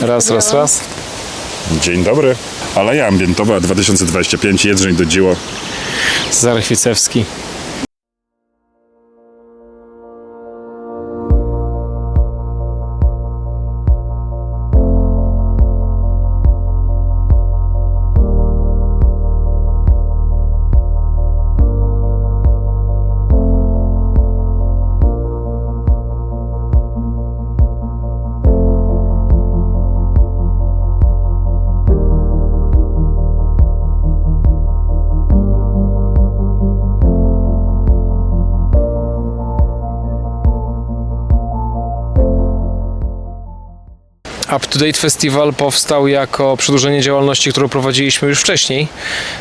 Raz, raz, raz. Dzień dobry. Aleja Ambientowa 2025, Jedrzeń do dzieło. Cezary. Up to Date Festival powstał jako przedłużenie działalności, którą prowadziliśmy już wcześniej,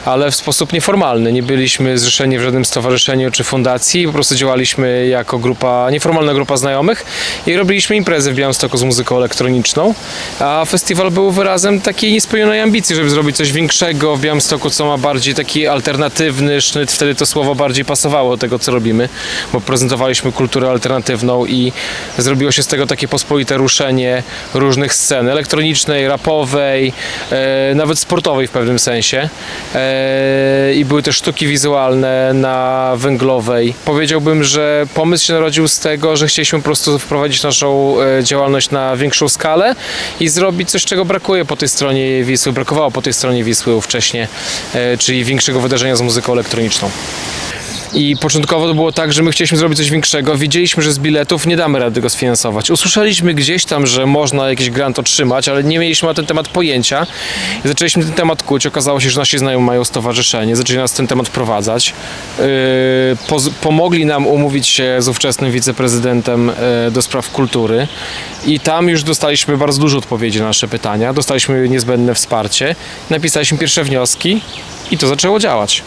ale w sposób nieformalny. Nie byliśmy zrzeszeni w żadnym stowarzyszeniu czy fundacji, po prostu działaliśmy jako grupa, nieformalna grupa znajomych i robiliśmy imprezę w Białymstoku z muzyką elektroniczną, a festiwal był wyrazem takiej niespełnionej ambicji, żeby zrobić coś większego w Białymstoku, co ma bardziej taki alternatywny sznyt, wtedy to słowo bardziej pasowało do tego, co robimy, bo prezentowaliśmy kulturę alternatywną i zrobiło się z tego takie pospolite ruszenie różnych scen elektronicznej, rapowej, e, nawet sportowej w pewnym sensie. E, I były też sztuki wizualne na węglowej. Powiedziałbym, że pomysł się narodził z tego, że chcieliśmy po prostu wprowadzić naszą e, działalność na większą skalę i zrobić coś, czego brakuje po tej stronie Wisły, brakowało po tej stronie Wisły ówcześnie, e, czyli większego wydarzenia z muzyką elektroniczną. I początkowo to było tak, że my chcieliśmy zrobić coś większego. Wiedzieliśmy, że z biletów nie damy rady tego sfinansować. Usłyszeliśmy gdzieś tam, że można jakiś grant otrzymać, ale nie mieliśmy na ten temat pojęcia. I zaczęliśmy ten temat kuć. Okazało się, że nasi znajomi mają stowarzyszenie. Zaczęli nas ten temat wprowadzać. Yy, pomogli nam umówić się z ówczesnym wiceprezydentem yy, do spraw kultury. I tam już dostaliśmy bardzo dużo odpowiedzi na nasze pytania. Dostaliśmy niezbędne wsparcie. Napisaliśmy pierwsze wnioski i to zaczęło działać.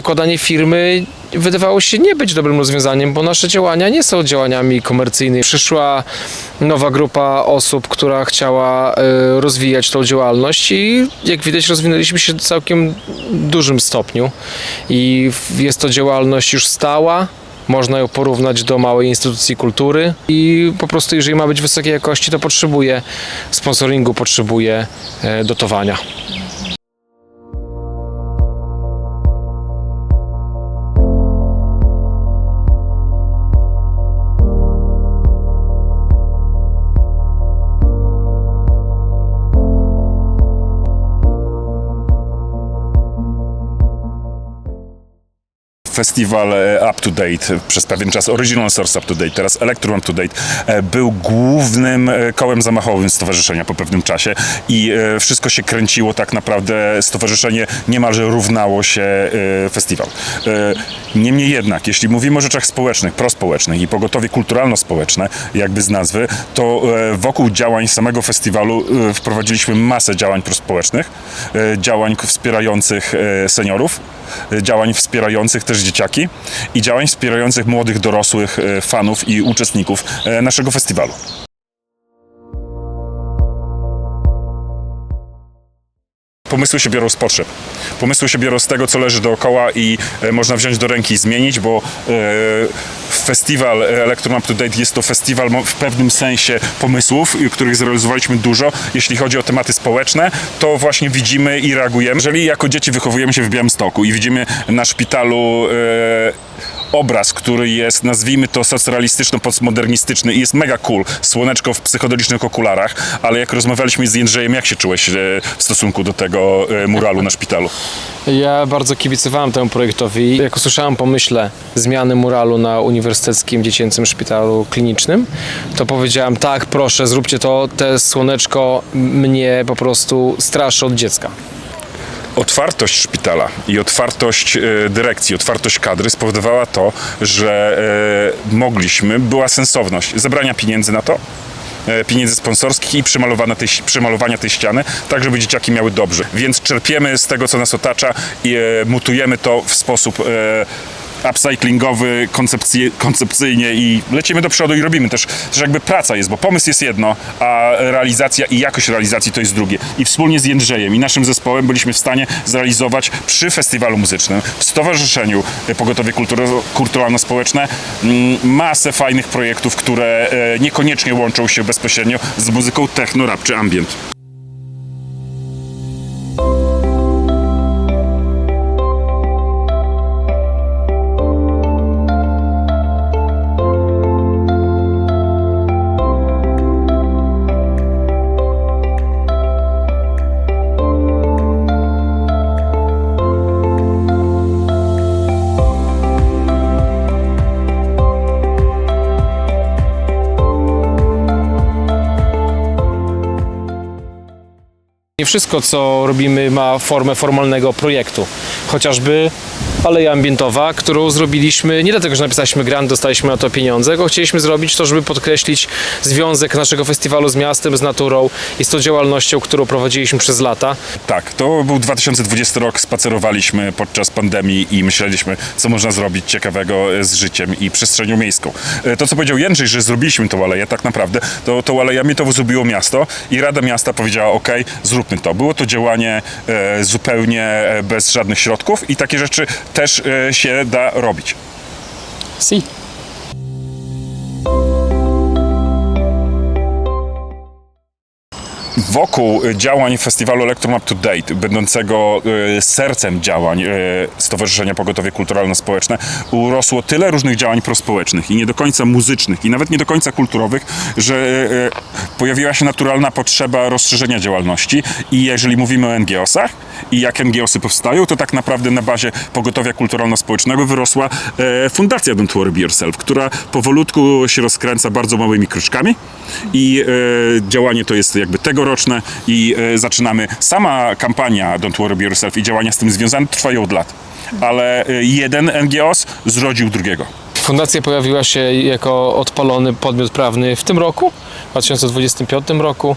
Zakładanie firmy wydawało się nie być dobrym rozwiązaniem, bo nasze działania nie są działaniami komercyjnymi. Przyszła nowa grupa osób, która chciała e, rozwijać tą działalność i jak widać rozwinęliśmy się w całkiem dużym stopniu i jest to działalność już stała. Można ją porównać do małej instytucji kultury i po prostu jeżeli ma być wysokiej jakości, to potrzebuje sponsoringu, potrzebuje e, dotowania. Festiwal e, Up to Date, przez pewien czas Original Source Up to Date, teraz Electrum Up to Date, e, był głównym e, kołem zamachowym stowarzyszenia po pewnym czasie i e, wszystko się kręciło tak naprawdę, stowarzyszenie niemalże równało się e, festiwal. E, Niemniej jednak, jeśli mówimy o rzeczach społecznych, prospołecznych i pogotowie kulturalno-społeczne, jakby z nazwy, to e, wokół działań samego festiwalu e, wprowadziliśmy masę działań prospołecznych, e, działań wspierających e, seniorów, e, działań wspierających też dzieciaki i działań wspierających młodych dorosłych e, fanów i uczestników e, naszego festiwalu. Pomysły się biorą z potrzeb. Pomysły się biorą z tego, co leży dookoła i e, można wziąć do ręki i zmienić, bo e, festiwal Electron Up to Date jest to festiwal w pewnym sensie pomysłów, których zrealizowaliśmy dużo. Jeśli chodzi o tematy społeczne, to właśnie widzimy i reagujemy. Jeżeli jako dzieci wychowujemy się w Białymstoku i widzimy na szpitalu e, obraz, który jest, nazwijmy to socrealistyczno-postmodernistyczny i jest mega cool. Słoneczko w psychodelicznych okularach, ale jak rozmawialiśmy z Jędrzejem, jak się czułeś e, w stosunku do tego e, muralu na szpitalu? Ja bardzo kibicowałem temu projektowi. Jak usłyszałem pomyśle zmiany muralu na Uniwersyteckim Dziecięcym Szpitalu Klinicznym, to powiedziałem tak, proszę, zróbcie to, te słoneczko mnie po prostu straszy od dziecka. Otwartość szpitala i otwartość e, dyrekcji, otwartość kadry spowodowała to, że e, mogliśmy, była sensowność zebrania pieniędzy na to, e, pieniędzy sponsorskich i przemalowania tej, przemalowania tej ściany, tak żeby dzieciaki miały dobrze. Więc czerpiemy z tego, co nas otacza i mutujemy to w sposób upcyclingowy koncepcji, koncepcyjnie i lecimy do przodu i robimy też, też jakby praca jest, bo pomysł jest jedno, a realizacja i jakość realizacji to jest drugie. I wspólnie z Jędrzejem i naszym zespołem byliśmy w stanie zrealizować przy festiwalu muzycznym, w Stowarzyszeniu Pogotowie Kulturalno-Społeczne mm, masę fajnych projektów, które e, niekoniecznie łączą się bezpośrednio z muzyką techno, rap czy ambient. Wszystko, co robimy, ma formę formalnego projektu. Chociażby Aleja Ambientowa, którą zrobiliśmy nie dlatego, że napisaliśmy grant, dostaliśmy na to pieniądze, tylko chcieliśmy zrobić to, żeby podkreślić związek naszego festiwalu z miastem, z naturą i z tą działalnością, którą prowadziliśmy przez lata. Tak, to był 2020 rok, spacerowaliśmy podczas pandemii i myśleliśmy, co można zrobić ciekawego e, z życiem i przestrzenią miejską. E, To, co powiedział Jędrzej, że zrobiliśmy tą aleję, tak naprawdę, to tą alejami to zrobiło miasto i Rada Miasta powiedziała, ok, zróbmy to. Było to działanie e, zupełnie bez żadnych środków i takie rzeczy też e, się da robić. Si. Wokół działań festiwalu Electrum Up to Date, będącego y, sercem działań y, Stowarzyszenia Pogotowie Kulturalno-Społeczne, urosło tyle różnych działań prospołecznych i nie do końca muzycznych i nawet nie do końca kulturowych, że pojawiła się naturalna potrzeba rozszerzenia działalności i jeżeli mówimy o NGOsach i jak NGOsy powstają, to tak naprawdę na bazie Pogotowia Kulturalno-Społecznego wyrosła e, Fundacja Don't Worry Be Yourself, która powolutku się rozkręca bardzo małymi kroczkami i e, działanie to jest jakby tegoroczne i e, zaczynamy. Sama kampania Don't Worry Be Yourself i działania z tym związane trwają od lat, ale e, jeden NGOs zrodził drugiego. Fundacja pojawiła się jako odpalony podmiot prawny w tym roku, w 2025 roku,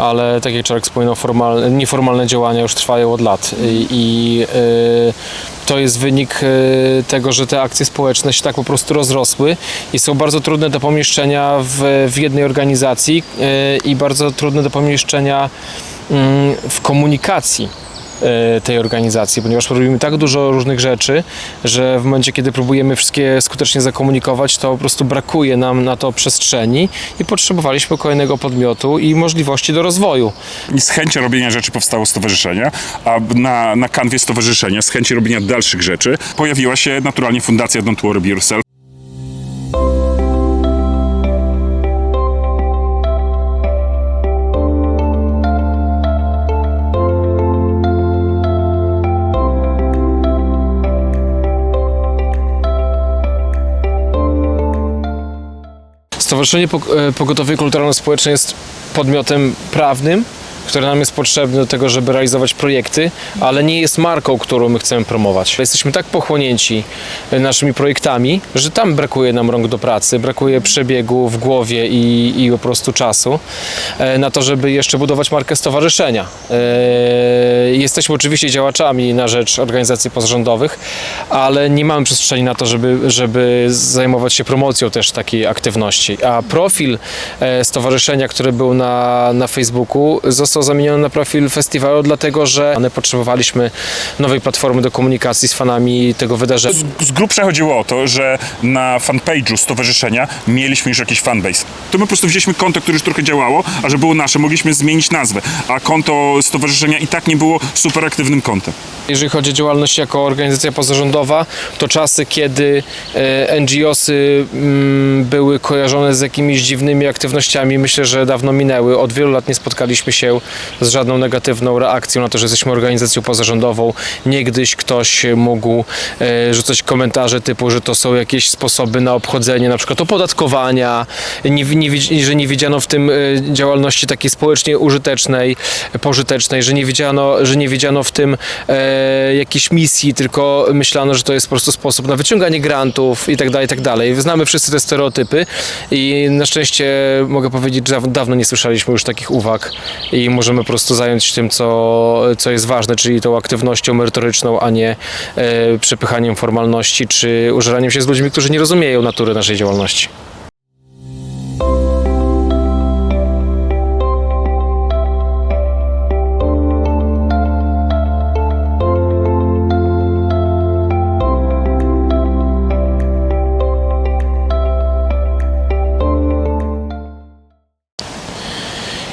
ale tak jak Czarek wspominał, formalne, nieformalne działania już trwają od lat. I, i y, to jest wynik y, tego, że te akcje społeczne się tak po prostu rozrosły i są bardzo trudne do pomieszczenia w, w jednej organizacji y, i bardzo trudne do pomieszczenia mm, w komunikacji tej organizacji, ponieważ robimy tak dużo różnych rzeczy, że w momencie, kiedy próbujemy wszystkie skutecznie zakomunikować, to po prostu brakuje nam na to przestrzeni i potrzebowaliśmy kolejnego podmiotu i możliwości do rozwoju. I z chęcią robienia rzeczy powstało stowarzyszenie, a na, na kanwie stowarzyszenia, z chęci robienia dalszych rzeczy, pojawiła się naturalnie Fundacja Don't Worry Yourself. Stowarzyszenie e, Pogotowie Kulturalno-Społeczne jest podmiotem prawnym, który nam jest potrzebny do tego, żeby realizować projekty, ale nie jest marką, którą my chcemy promować. Jesteśmy tak pochłonięci e, naszymi projektami, że tam brakuje nam rąk do pracy, brakuje przebiegu w głowie i, i po prostu czasu e, na to, żeby jeszcze budować markę stowarzyszenia. E, Jesteśmy oczywiście działaczami na rzecz organizacji pozarządowych, ale nie mamy przestrzeni na to, żeby, żeby zajmować się promocją też takiej aktywności. A profil stowarzyszenia, który był na, na Facebooku, został zamieniony na profil festiwalu, dlatego że one potrzebowaliśmy nowej platformy do komunikacji z fanami tego wydarzenia. Z, z grubsza chodziło o to, że na fanpage'u stowarzyszenia mieliśmy już jakiś fanbase. To my po prostu wzięliśmy konto, które już trochę działało, a że było nasze, mogliśmy zmienić nazwę, a konto stowarzyszenia i tak nie było super aktywnym kontem. Jeżeli chodzi o działalność jako organizacja pozarządowa, to czasy, kiedy e, NGOsy mm, były kojarzone z jakimiś dziwnymi aktywnościami, myślę, że dawno minęły. Od wielu lat nie spotkaliśmy się z żadną negatywną reakcją na to, że jesteśmy organizacją pozarządową. Niegdyś ktoś mógł e, rzucać komentarze typu, że to są jakieś sposoby na obchodzenie na przykład opodatkowania, nie, nie, że nie widziano w tym e, działalności takiej społecznie użytecznej, pożytecznej, że nie widziano, że nie widziano w tym e, jakiejś misji, tylko myślano, że to jest po prostu sposób na wyciąganie grantów i tak dalej, i tak dalej. Znamy wszyscy te stereotypy i na szczęście mogę powiedzieć, że daw- dawno nie słyszeliśmy już takich uwag i możemy po prostu zająć się tym, co, co jest ważne, czyli tą aktywnością merytoryczną, a nie e, przepychaniem formalności czy użeraniem się z ludźmi, którzy nie rozumieją natury naszej działalności.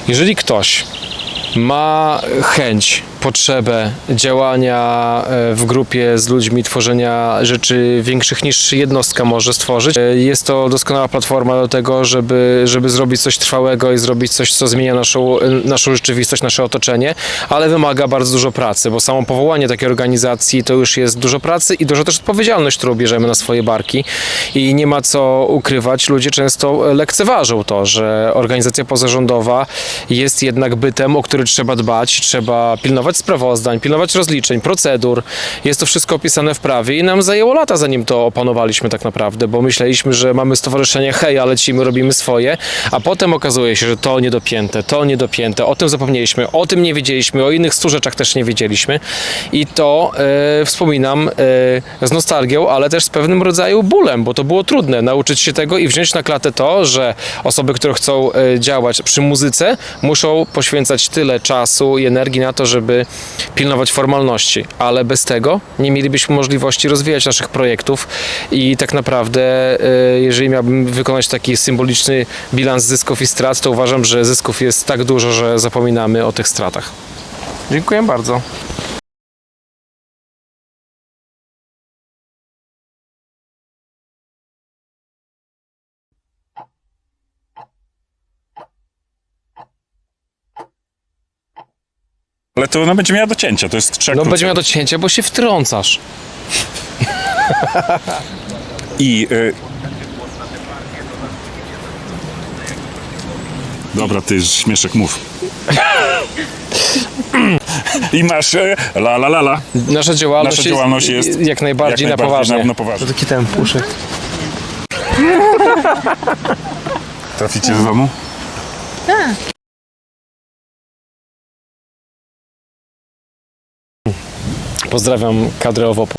Jeżeli ktoś ma chęć, potrzebę działania e, w grupie z ludźmi, tworzenia rzeczy większych niż jednostka może stworzyć, e, jest to doskonała platforma do tego, żeby, żeby zrobić coś trwałego i zrobić coś, co zmienia naszą, e, naszą rzeczywistość, nasze otoczenie, ale wymaga bardzo dużo pracy, bo samo powołanie takiej organizacji to już jest dużo pracy i dużo też odpowiedzialność, którą bierzemy na swoje barki. I nie ma co ukrywać, ludzie często lekceważą to, że organizacja pozarządowa jest jednak bytem, o który trzeba dbać, trzeba pilnować sprawozdań, pilnować rozliczeń, procedur. Jest to wszystko opisane w prawie i nam zajęło lata, zanim to opanowaliśmy tak naprawdę, bo myśleliśmy, że mamy stowarzyszenie, hej, ale ci my robimy swoje, a potem okazuje się, że to niedopięte, to niedopięte, o tym zapomnieliśmy, o tym nie wiedzieliśmy, o innych stu rzeczach też nie wiedzieliśmy i to e, wspominam e, z nostalgią, ale też z pewnym rodzaju bólem, bo to było trudne nauczyć się tego i wziąć na klatę to, że osoby, które chcą e, działać przy muzyce, muszą poświęcać tyle czasu i energii na to, żeby pilnować formalności, ale bez tego nie mielibyśmy możliwości rozwijać naszych projektów i tak naprawdę, e, jeżeli miałbym wykonać taki symboliczny bilans zysków i strat, to uważam, że zysków jest tak dużo, że zapominamy o tych stratach. Dziękuję bardzo. Ale to ona będzie miała do cięcia, to jest trzech No będzie miał do cięcia, bo się wtrącasz. I... Y... Dobra, ty śmieszek mów. I masz y, la la la la. Nasza działalność, Nasza działalność jest jak najbardziej, jak na poważnie. Na, na poważnie. Taki ten puszek. Traficie do domu? Pozdrawiam kadrę OWOP-u.